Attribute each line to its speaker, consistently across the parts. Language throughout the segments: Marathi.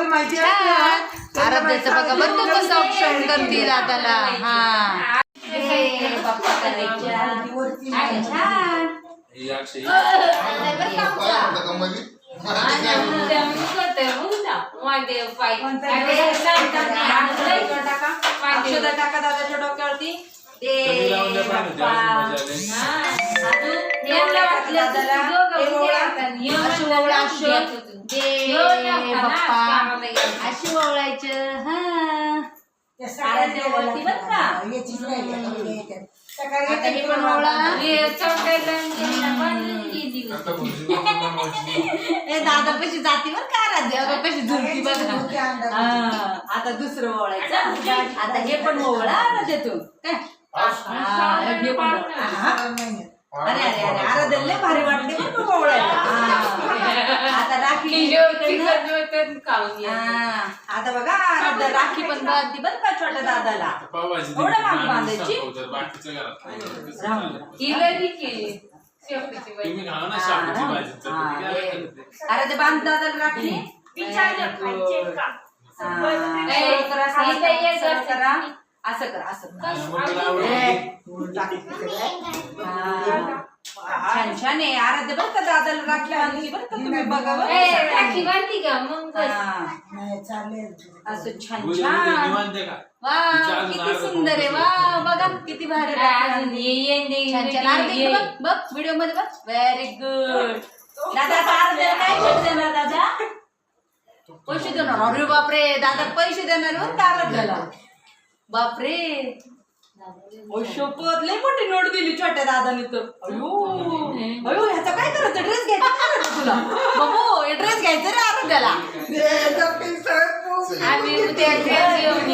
Speaker 1: दादाला माहिती
Speaker 2: आराध्याचं बघा बरं का कसं ऑप्शन करते दादाला हा? हे
Speaker 3: ही
Speaker 4: टाका. दादाच्या डोक्यावरती. ते
Speaker 3: ते.
Speaker 2: अशी ओवळायचं. हा.
Speaker 1: सकाळी
Speaker 2: पण ओवळा. दादा कशी जाती बरं का आराध्या? बघा कशी झुलती बघा. हा, आता दुसरं ओवळायचं. आता हे पण ओवळा आराध्यातून. काय? अरे अरे अरे भारी वाटते बरं का हा. आता राखी. हा, आता बघा आराध्या राखी पण बांधते बरं का छोट्या दादाला? एवढं मागे बांधायची?
Speaker 3: बाकीच्या? तुम्ही ना शाबूची भाजी काय करते?
Speaker 2: अरे ते बांध दादाला राखी. असं करा असं करा असं करा.
Speaker 3: आवडते.
Speaker 1: टाकते. सगळं.
Speaker 2: हा. छान छान आहे आराध्य बरं का दादाला राखी आणली बरं का तुम्ही बघा बरं. हा.
Speaker 1: नाही, चालेल.
Speaker 2: असं छान छान.
Speaker 3: निवांत आहे का?
Speaker 2: वा
Speaker 3: तिच्या अजून
Speaker 2: किती
Speaker 3: अर्धा
Speaker 2: सुंदर आहे. वा बघा किती भारी राखी आणली. छान छान. आरती इकडे बघ बघ व्हिडिओमध्ये बघ. व्हेरी गुड दादा आता काय? पैसे देणार दादा? पैसे देणार. अरे बापरे दादा पैसे देणार बरं का आराध्याला बापरे. शपथ लय मोठी नोट दिली छोट्या दादाने तर. अयो. अयो ह्याचा काय करायचं? ड्रेस घ्यायचा काय करायचं तुला? बाबू हे ड्रेस घ्यायचं रे
Speaker 1: ते पोच.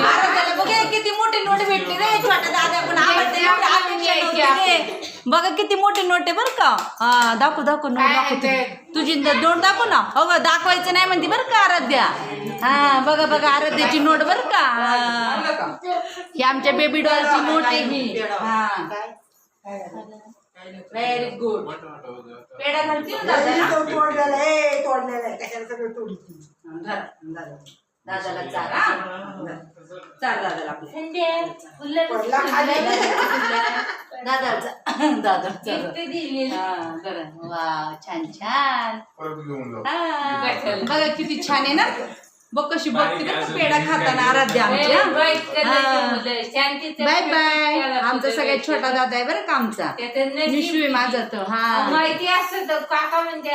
Speaker 2: आराध्याला बघा किती मोठी नोट भेटली रे छोट्या दादा पण. आवडते एवढी अपेक्षा नव्हती रे. बघा किती मोठी नोट आहे बरं का. हा दाखव दाखव नोट दाखव तुझी. तुझी न- नोट दाखव ना. हो दाखवायचं नाही म्हणते बरं का आराध्या. हा बघा बघा आराध्याची नोट बरं का. हा. ही आमच्या बेबी डॉलची आहे ही हा? व्हेरी गुड
Speaker 3: मोठं मोठं होतं.
Speaker 2: पेढा घालते ना
Speaker 1: तरी
Speaker 2: दादाला
Speaker 1: तोडलेला तोडलेला आहे. सगळं.
Speaker 2: दादाला चार हा चार दादाला आपल्या
Speaker 1: पडला खाली.
Speaker 2: दादाला चार. दादाला चार. हा, बरं. वा छान छान हा. बघा किती छान आहे ना बघ कशी बघते बरं का पेढा खाताना आराध्या आमच्या. बाय बाय आमचा सगळ्यात छोटा दादा आहे बरं का आमचा. निशू आहे माझा तो हा.
Speaker 4: माहिती असत काका म्हणते